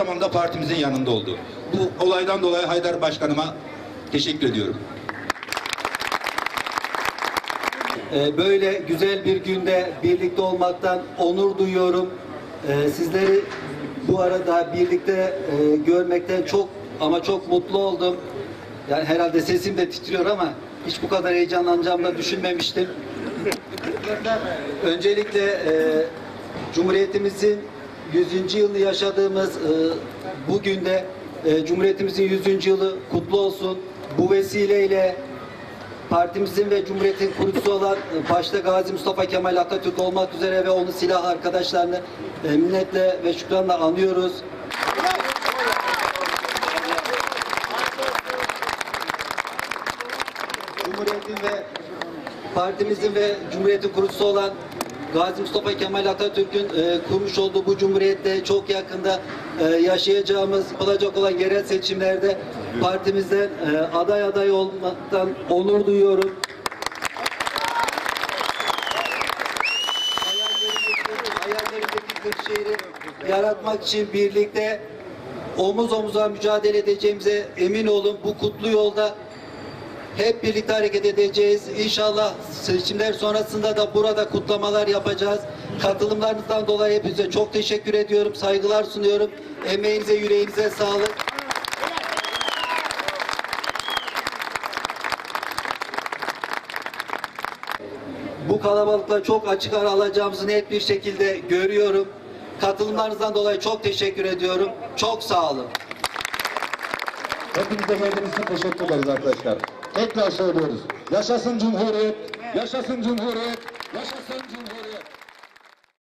zaman da partimizin yanında oldu. Bu olaydan dolayı Haydar Başkanıma teşekkür ediyorum. Ee, Böyle güzel bir günde birlikte olmaktan onur duyuyorum. Ee, Sizleri bu arada birlikte e, görmekten çok ama çok mutlu oldum. Yani herhalde sesim de titriyor ama hiç bu kadar heyecanlanacağımı da düşünmemiştim. Öncelikle e, Cumhuriyetimizin 100. yılını yaşadığımız e, bugün de e, Cumhuriyetimizin 100. yılı kutlu olsun. Bu vesileyle partimizin ve Cumhuriyet'in kurucusu olan e, başta Gazi Mustafa Kemal Atatürk olmak üzere ve onun silah arkadaşlarını e, minnetle ve şükranla anıyoruz. Cumhuriyet'in ve partimizin ve Cumhuriyet'in kurucusu olan Gazi Mustafa Kemal Atatürk'ün e, kurmuş olduğu bu cumhuriyette çok yakında e, yaşayacağımız olacak olan yerel seçimlerde partimizden e, aday aday olmaktan onur duyuyorum. Hayallerimizdeki, Kırşehir'i yaratmak için birlikte omuz omuza mücadele edeceğimize emin olun. Bu kutlu yolda hep birlikte hareket edeceğiz. İnşallah seçimler sonrasında da burada kutlamalar yapacağız. Katılımlarınızdan dolayı hepinize çok teşekkür ediyorum. Saygılar sunuyorum. Emeğinize, yüreğinize sağlık. Bu kalabalıkla çok açık ara alacağımızı net bir şekilde görüyorum. Katılımlarınızdan dolayı çok teşekkür ediyorum. Çok sağ olun. Hepinize geldiğiniz için teşekkür ederiz arkadaşlar. Tekrar söylüyoruz. Yaşasın Cumhuriyet, yaşasın Cumhuriyet, yaşasın Cumhuriyet.